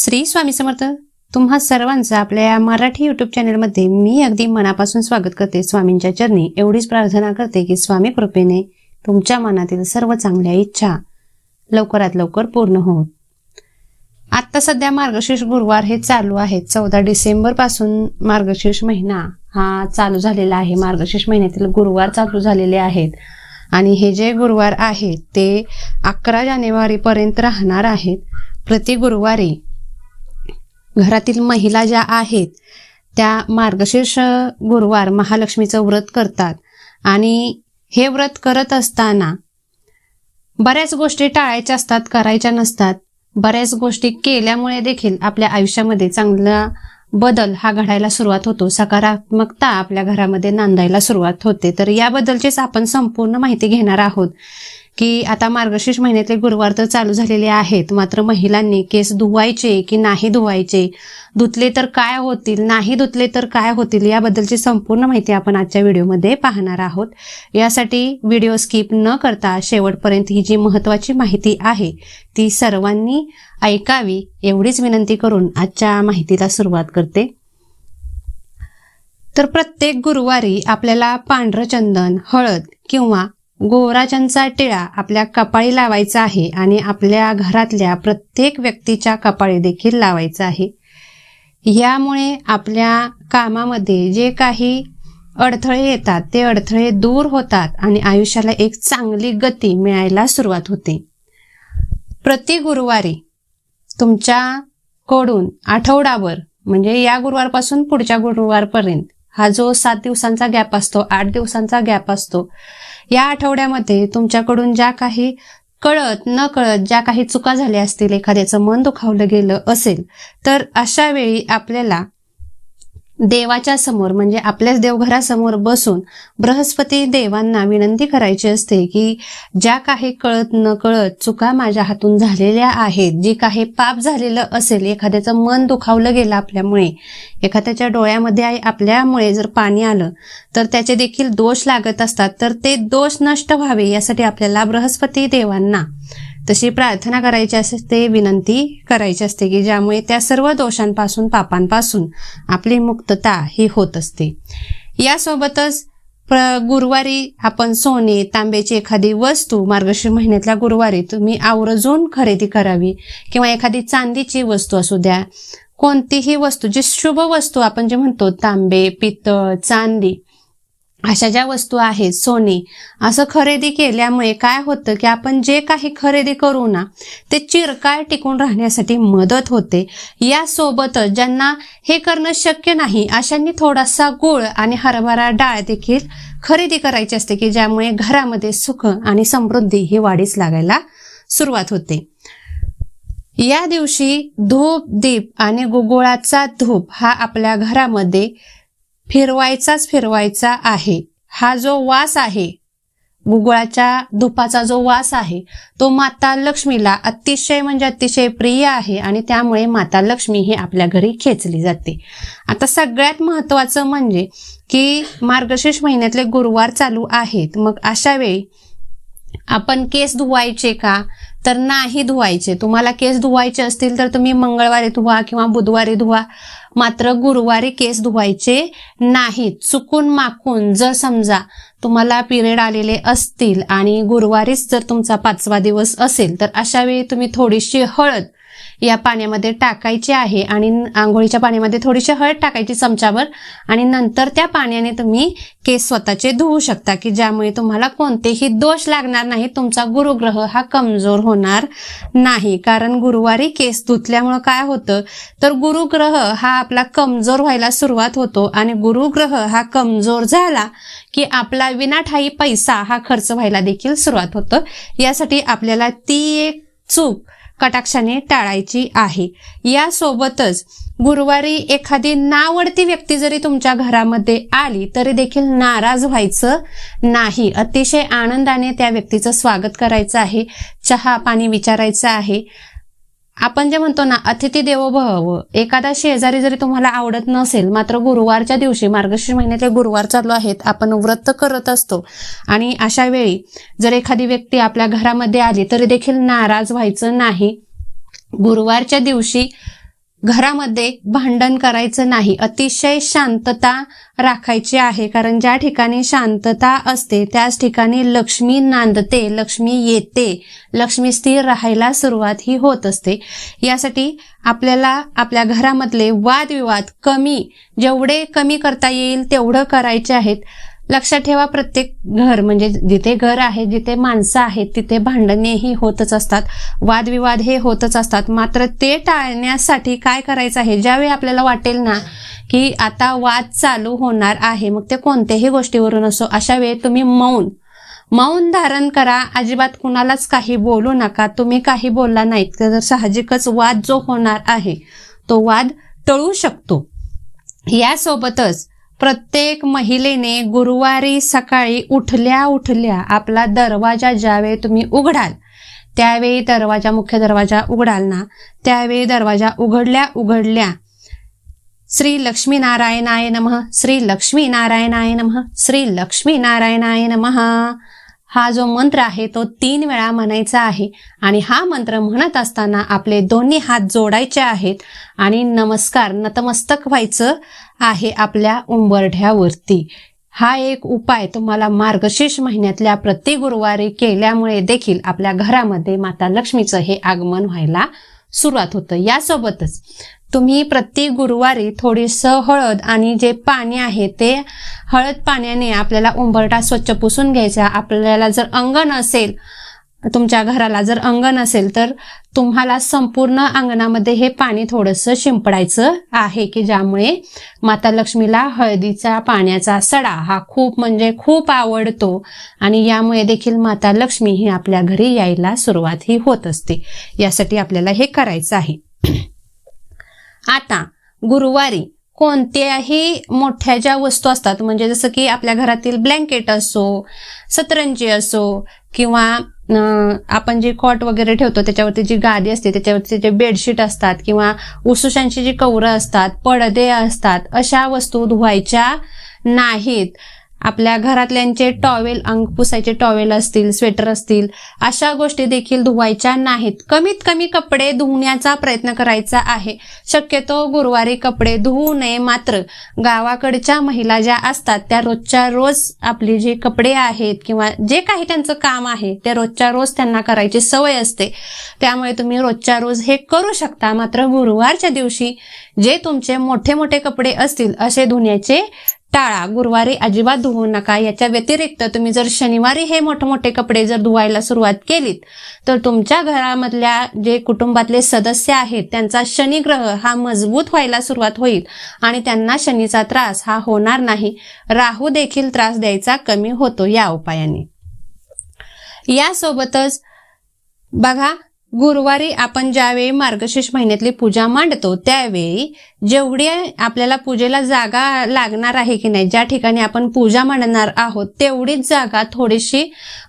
श्री स्वामी समर्थ तुम्हा सर्वांचं आपल्या या मराठी युट्यूब चॅनलमध्ये मी अगदी मनापासून स्वागत करते. स्वामींच्या चरणी एवढीच प्रार्थना करते की स्वामी कृपेने तुमच्या मनातील सर्व चांगल्या इच्छा लवकरात लवकर पूर्ण होत आत्ता सध्या मार्गशीर्ष गुरुवार हे चालू आहेत चौदा डिसेंबरपासून मार्गशीर्ष महिना हा चालू झालेला आहे. मार्गशीर्ष महिन्यातील गुरुवार चालू झालेले आहेत. आणि हे जे गुरुवार आहेत ते अकरा जानेवारीपर्यंत राहणार आहेत. प्रति गुरुवारी घरातील महिला ज्या आहेत त्या मार्गशीर्ष गुरुवार महालक्ष्मीचं व्रत करतात. आणि हे व्रत करत असताना बऱ्याच गोष्टी टाळायच्या असतात करायच्या नसतात. बऱ्याच गोष्टी केल्यामुळे देखील आपल्या आयुष्यामध्ये चांगला बदल हा घडायला सुरुवात होतो. सकारात्मकता आपल्या घरामध्ये नांदायला सुरुवात होते. तर याबद्दलचीच आपण संपूर्ण माहिती घेणार आहोत. की आता मार्गशीर्ष महिन्यातले गुरुवार तर चालू झालेले आहेत. मात्र महिलांनी केस धुवायचे की नाही धुवायचे? धुतले तर काय होतील? नाही धुतले तर काय होतील? याबद्दलची संपूर्ण माहिती आपण आजच्या व्हिडिओमध्ये पाहणार आहोत. यासाठी व्हिडिओ स्किप न करता शेवटपर्यंत ही जी महत्वाची माहिती आहे ती सर्वांनी ऐकावी एवढीच विनंती करून आजच्या माहितीला सुरुवात करते. तर प्रत्येक गुरुवारी आपल्याला पांढरं चंदन हळद किंवा गोराजांचा टिळा आपल्या कपाळी लावायचा आहे आणि आपल्या घरातल्या प्रत्येक व्यक्तीच्या कपाळी देखील लावायचा आहे. यामुळे आपल्या कामामध्ये जे काही अडथळे येतात ते अडथळे दूर होतात आणि आयुष्याला एक चांगली गती मिळायला सुरुवात होते. प्रति गुरुवारी तुमच्याकडून आठवडाभर म्हणजे या गुरुवारपासून पुढच्या गुरुवारपर्यंत हा जो सात दिवसांचा गॅप असतो आठ दिवसांचा गॅप असतो या आठवड्यामध्ये तुमच्याकडून ज्या काही कळत न कळत ज्या काही चुका झाल्या असतील एखाद्याचं मन दुखावलं गेलं असेल तर अशा वेळी आपल्याला देवाच्या समोर म्हणजे आपल्याच देवघरासमोर बसून बृहस्पती देवांना विनंती करायची असते की ज्या काही कळत न कळत चुका माझ्या हातून झालेल्या आहेत जी काही पाप झालेलं असेल एखाद्याचं मन दुखावलं गेलं आपल्यामुळे एखाद्याच्या डोळ्यामध्ये आपल्यामुळे जर पाणी आलं तर त्याचे देखील दोष लागत असतात तर ते दोष नष्ट व्हावे यासाठी आपल्याला बृहस्पती देवांना तशी प्रार्थना करायची असते विनंती करायची असते की ज्यामुळे त्या सर्व दोषांपासून पापांपासून आपली मुक्तता ही होत असते. यासोबतच प्र गुरुवारी आपण सोने तांब्याची एखादी वस्तू मार्गशीर महिन्यातल्या गुरुवारी तुम्ही आवर्जून खरेदी करावी किंवा एखादी चांदीची वस्तू असू द्या. कोणतीही वस्तू जी शुभ वस्तू आपण जे म्हणतो तांबे पितळ चांदी अशा ज्या वस्तू आहेत सोने असं खरेदी केल्यामुळे काय होतं की आपण जे काही खरेदी करू ना ते चिरकाळ टिकून राहण्यासाठी मदत होते. यासोबतच ज्यांना हे करणं शक्य नाही अशांनी थोडासा गुळ आणि हरभरा डाळ देखील खरेदी करायची असते की ज्यामुळे घरामध्ये सुख आणि समृद्धी ही वाढीस लागायला सुरुवात होते. या दिवशी धूप दीप आणि गुगुळाचा धूप हा आपल्या घरामध्ये फिरवायचाच फिरवायचा आहे. हा जो वास आहे गुगळाच्या धुपाचा जो वास आहे तो माता लक्ष्मीला अतिशय म्हणजे अतिशय प्रिय आहे आणि त्यामुळे माता लक्ष्मी ही आपल्या घरी खेचली जाते. आता सगळ्यात महत्वाचं म्हणजे की मार्गशीर्ष महिन्यातले गुरुवार चालू आहेत. मग अशा वेळी आपण केस धुवायचे का? तर नाही धुवायचे. तुम्हाला केस धुवायचे असतील तर तुम्ही मंगळवारी धुवा किंवा बुधवारी धुवा. मात्र गुरुवारी केस धुवायचे नाहीत चुकून माकून जर समजा तुम्हाला पिरियड आलेले असतील आणि गुरुवारीच जर तुमचा पाचवा दिवस असेल तर अशा वेळी तुम्ही थोडीशी हळद या पाण्यामध्ये टाकायची आहे आणि आंघोळीच्या पाण्यामध्ये थोडीशी हळद टाकायची चमच्यावर आणि नंतर त्या पाण्याने तुम्ही केस स्वतःचे धुवू शकता की ज्यामुळे तुम्हाला कोणतेही दोष लागणार नाही तुमचा गुरुग्रह हा कमजोर होणार नाही. कारण गुरुवारी केस धुतल्यामुळं काय होतं तर गुरुग्रह हा आपला कमजोर व्हायला सुरुवात होतो आणि गुरुग्रह हा कमजोर झाला की आपला विनाठाई पैसा हा खर्च व्हायला देखील सुरुवात होतं. यासाठी आपल्याला ती एक चूक कटाक्षाने टाळायची आहे. यासोबतच गुरुवारी एखादी नावडती व्यक्ती जरी तुमच्या घरामध्ये आली तरी देखील नाराज व्हायचं नाही. अतिशय आनंदाने त्या व्यक्तीचं स्वागत करायचं आहे चहा पाणी विचारायचं आहे. आपण जे म्हणतो ना अतिथी देवो भव. एखादा शेजारी जरी तुम्हाला आवडत नसेल मात्र गुरुवारच्या दिवशी मार्गशीर्ष महिन्यातले गुरुवार चालू आहेत आपण व्रत करत असतो. आणि अशा वेळी जर एखादी व्यक्ती आपल्या घरामध्ये आली तरी देखील नाराज व्हायचं नाही. गुरुवारच्या दिवशी घरामध्ये भांडण करायचं नाही अतिशय शांतता राखायची आहे. कारण ज्या ठिकाणी शांतता असते त्याच ठिकाणी लक्ष्मी नांदते लक्ष्मी येते लक्ष्मी स्थिर राहायला सुरुवात ही होत असते. यासाठी आपल्याला आपल्या घरामधले वादविवाद कमी जेवढे कमी करता येईल तेवढं करायचे आहेत. लक्षात ठेवा प्रत्येक घर म्हणजे जिथे घर आहे जिथे माणसं आहेत तिथे भांडणेही होतच असतात. वादविवाद हे होतच असतात. मात्र ते टाळण्यासाठी काय करायचं आहे? ज्यावेळी आपल्याला वाटेल ना की आता वाद चालू होणार आहे मग ते कोणत्याही गोष्टीवरून असो अशा वेळी तुम्ही मौन. मौन धारण करा. अजिबात कुणालाच काही बोलू नका. तुम्ही काही बोलला नाहीत तर साहजिकच वाद जो होणार आहे तो वाद टळू शकतो. यासोबतच प्रत्येक महिलेने गुरुवारी सकाळी उठल्या उठल्या आपला दरवाजा ज्यावेळी तुम्ही उघडाल त्यावेळी दरवाजा मुख्य दरवाजा उघडाल ना त्यावेळी दरवाजा उघडल्या उघडल्या श्री लक्ष्मी नारायणाय नमः श्री लक्ष्मी नारायणाय नमः श्री लक्ष्मी नारायणाय नमः. हा जो मंत्र आहे तो तीन वेळा म्हणायचा आहे. आणि हा मंत्र म्हणत असताना आपले दोन्ही हात जोडायचे आहेत आणि नमस्कार नतमस्तक व्हायचं आहे आपल्या उंबरठ्यावरती. हा एक उपाय तुम्हाला मार्गशीर्ष महिन्यातल्या प्रति गुरुवारी केल्यामुळे देखील आपल्या घरामध्ये माता लक्ष्मीचं हे आगमन व्हायला सुरुवात होतं. यासोबतच तुम्ही प्रति गुरुवारी थोडीसं हळद आणि जे पाणी आहे ते हळद पाण्याने आपल्याला उंबरठा स्वच्छ पुसून घ्यायचा. आपल्याला जर अंगण असेल तुमच्या घराला जर अंगण असेल तर तुम्हाला संपूर्ण अंगणामध्ये हे पाणी थोडंसं शिंपडायचं आहे की ज्यामुळे माता लक्ष्मीला हळदीचा पाण्याचा सडा हा खूप म्हणजे खूप आवडतो. आणि यामुळे देखील माता लक्ष्मी ही आपल्या घरी यायला सुरुवात ही होत असते. यासाठी आपल्याला हे करायचं आहे. आता गुरुवारी कोणत्याही मोठ्या ज्या वस्तू असतात म्हणजे जसं की आपल्या घरातील ब्लँकेट असो सतरंजी असो किंवा आपण जे कॉट वगैरे ठेवतो त्याच्यावरती जी गादी असते त्याच्यावरती जे बेडशीट असतात किंवा उसुशांची जी कवरं असतात पडदे असतात अशा वस्तू धुवायच्या नाहीत. आपल्या घरातल्यांचे टॉवेल अंग पुसायचे टॉवेल असतील स्वेटर असतील अशा गोष्टी देखील धुवायच्या नाहीत. कमीत कमी कपडे धुण्याचा प्रयत्न करायचा आहे. शक्यतो गुरुवारी कपडे धुवू नये मात्र. गावाकडच्या महिला ज्या असतात त्या रोजच्या रोज आपली जे कपडे आहेत किंवा जे काही त्यांचं काम आहे ते रोजच्या रोज त्यांना करायची सवय असते. त्यामुळे तुम्ही रोजच्या रोज हे करू शकता. मात्र गुरुवारच्या दिवशी जे तुमचे मोठे मोठे कपडे असतील असे धुण्याचे टाळा गुरुवारी अजिबात धुवू नका. याच्या व्यतिरिक्त तुम्ही जर शनिवारी हे मोठमोठे कपडे जर धुवायला सुरुवात केलीत तर तुमच्या घरामधल्या जे कुटुंबातले सदस्य आहेत त्यांचा शनिग्रह हा मजबूत व्हायला सुरुवात होईल आणि त्यांना शनीचा त्रास हा होणार नाही. राहू देखील त्रास द्यायचा कमी होतो या उपायाने. यासोबतच बघा गुरुवारी आपण ज्यावेळी मार्गशीर्ष महिन्यातली पूजा मांडतो त्यावेळी जेवढी आपल्याला पूजेला जागा लागणार आहे की नाही ज्या ठिकाणी आपण पूजा मांडणार आहोत तेवढीच जागा थोडीशी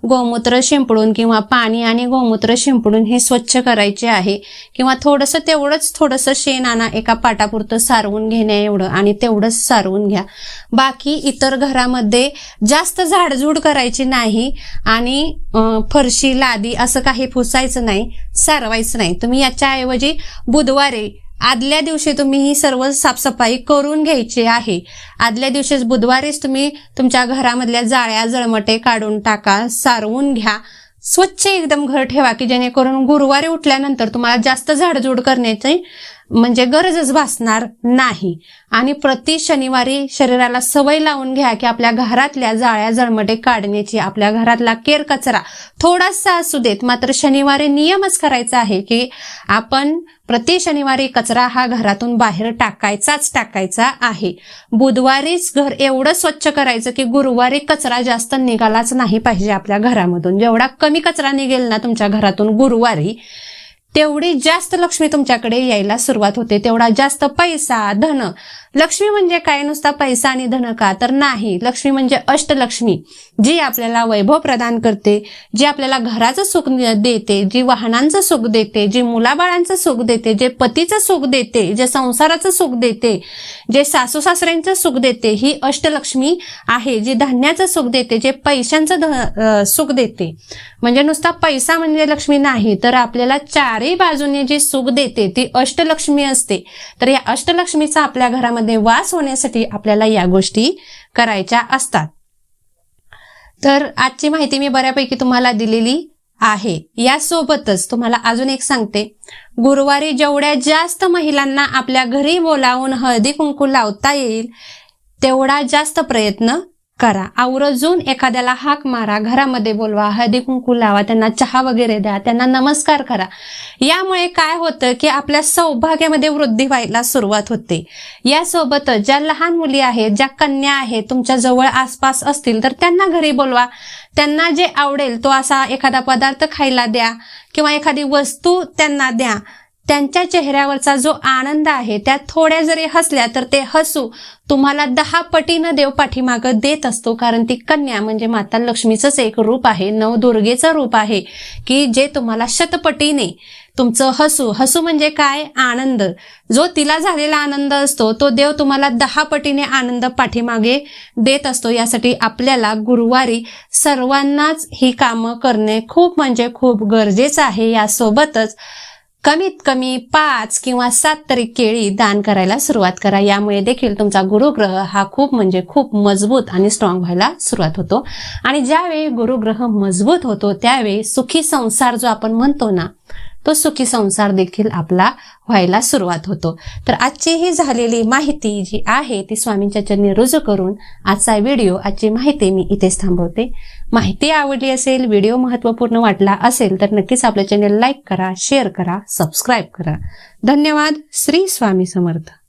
गोमूत्र शिंपडून किंवा पाणी आणि गोमूत्र शिंपडून हे स्वच्छ करायचे आहे. किंवा थोडंसं तेवढंच थोडंसं शेण आणा एका पाटापुरतं सारवून घेण्या एवढं आणि तेवढंच सारवून घ्या. बाकी इतर घरामध्ये जास्त झाडझूड करायची नाही आणि फरशी लादी असं काही फुसायचं नाही. सारवायचं नाही. तुम्ही याच्याऐवजी बुधवारी आदल्या दिवशी तुम्ही ही सर्व साफसफाई करून घ्यायची आहे. आदल्या दिवशीच बुधवारीच तुम्ही तुमच्या घरामधल्या जाळ्या जळमटे काढून टाका सारवून घ्या. स्वच्छ एकदम घर ठेवा की जेणेकरून गुरुवारी उठल्यानंतर तुम्हाला जास्त झाडझूड करण्याची म्हणजे गरजच भासणार नाही. आणि प्रति शनिवारी शरीराला सवय लावून घ्या की आपल्या घरातल्या जाळ्या जळमटे काढण्याची आपल्या घरातला केर कचरा थोडासा असू देत. मात्र शनिवारी नियमच करायचा आहे की आपण प्रति शनिवारी कचरा हा घरातून बाहेर टाकायचाच टाकायचा आहे. बुधवारीच घर एवढं स्वच्छ करायचं की गुरुवारी कचरा जास्त निघालाच नाही पाहिजे आपल्या घरामधून. जेवढा कमी कचरा निघेल ना तुमच्या घरातून गुरुवारी तेवढी जास्त लक्ष्मी तुमच्याकडे यायला सुरुवात होते. तेवढा जास्त पैसा धन. लक्ष्मी म्हणजे काय? नुसता पैसा आणि धन का? तर नाही. लक्ष्मी म्हणजे अष्टलक्ष्मी जी आपल्याला वैभव प्रदान करते जी आपल्याला घराचं सुख देते जी वाहनांचं सुख देते जी मुलाबाळांचं सुख देते जे पतीचं सुख देते जे संसाराचं सुख देते जे सासू सासऱ्यांचं सुख देते ही अष्टलक्ष्मी आहे जी धान्याचं सुख देते जे पैशांचं सुख देते. म्हणजे नुसता पैसा म्हणजे लक्ष्मी नाही तर आपल्याला चार चारही बाजूने जी सुख देते ती अष्टलक्ष्मी असते. तर या अष्टलक्ष्मीचा आपल्या घरामध्ये वास होण्यासाठी आपल्याला या गोष्टी करायच्या असतात. तर आजची माहिती मी बऱ्यापैकी तुम्हाला दिलेली आहे. यासोबतच तुम्हाला अजून एक सांगते. गुरुवारी जेवढ्या जास्त महिलांना आपल्या घरी बोलावून हळदी कुंकू लावता येईल तेवढा जास्त प्रयत्न करा. आवर्जून एखाद्याला हाक मारा घरामध्ये बोलवा हळदी कुंकू लावा त्यांना चहा वगैरे द्या त्यांना नमस्कार करा. यामुळे काय होतं की आपल्या सौभाग्यामध्ये वृद्धी व्हायला सुरुवात होते. यासोबतच ज्या लहान मुली आहेत ज्या कन्या आहेत तुमच्या जवळ आसपास असतील तर त्यांना घरी बोलवा. त्यांना जे आवडेल तो असा एखादा पदार्थ खायला द्या किंवा एखादी वस्तू त्यांना द्या. त्यांच्या चेहऱ्यावरचा जो आनंद आहे त्या थोड्या जरी हसल्या तर ते हसू तुम्हाला दहा पटीनं देव पाठीमागं देत असतो. कारण ती कन्या म्हणजे माता लक्ष्मीचंच एक रूप आहे नवदुर्गेचं रूप आहे की जे तुम्हाला शतपटीने तुमचं हसू. हसू म्हणजे काय? आनंद. जो तिला झालेला आनंद असतो तो देव तुम्हाला दहा पटीने आनंद पाठीमागे देत असतो. यासाठी आपल्याला गुरुवारी सर्वांनाच ही कामं करणे खूप म्हणजे खूप गरजेचं आहे. यासोबतच कमीत कमी पाच किंवा सात तरी केळी दान करायला सुरुवात करा. यामुळे देखील तुमचा गुरुग्रह हा खूप म्हणजे खूप मजबूत आणि स्ट्रॉंग व्हायला सुरुवात होतो. आणि ज्यावेळी गुरुग्रह मजबूत होतो त्यावेळी सुखी संसार जो आपण म्हणतो ना तो सुखी संसार देखील आपला व्हायला सुरुवात होतो. तर आजची ही झालेली माहिती जी आहे ती स्वामींच्या चरणी रुजू करून आजचा व्हिडिओ आजची माहिती मी इथेच थांबवते. माहिती आवडली असेल व्हिडिओ महत्त्वपूर्ण वाटला असेल तर नक्कीच आपलं चॅनल लाईक करा शेअर करा सबस्क्राईब करा. धन्यवाद. श्री स्वामी समर्थ.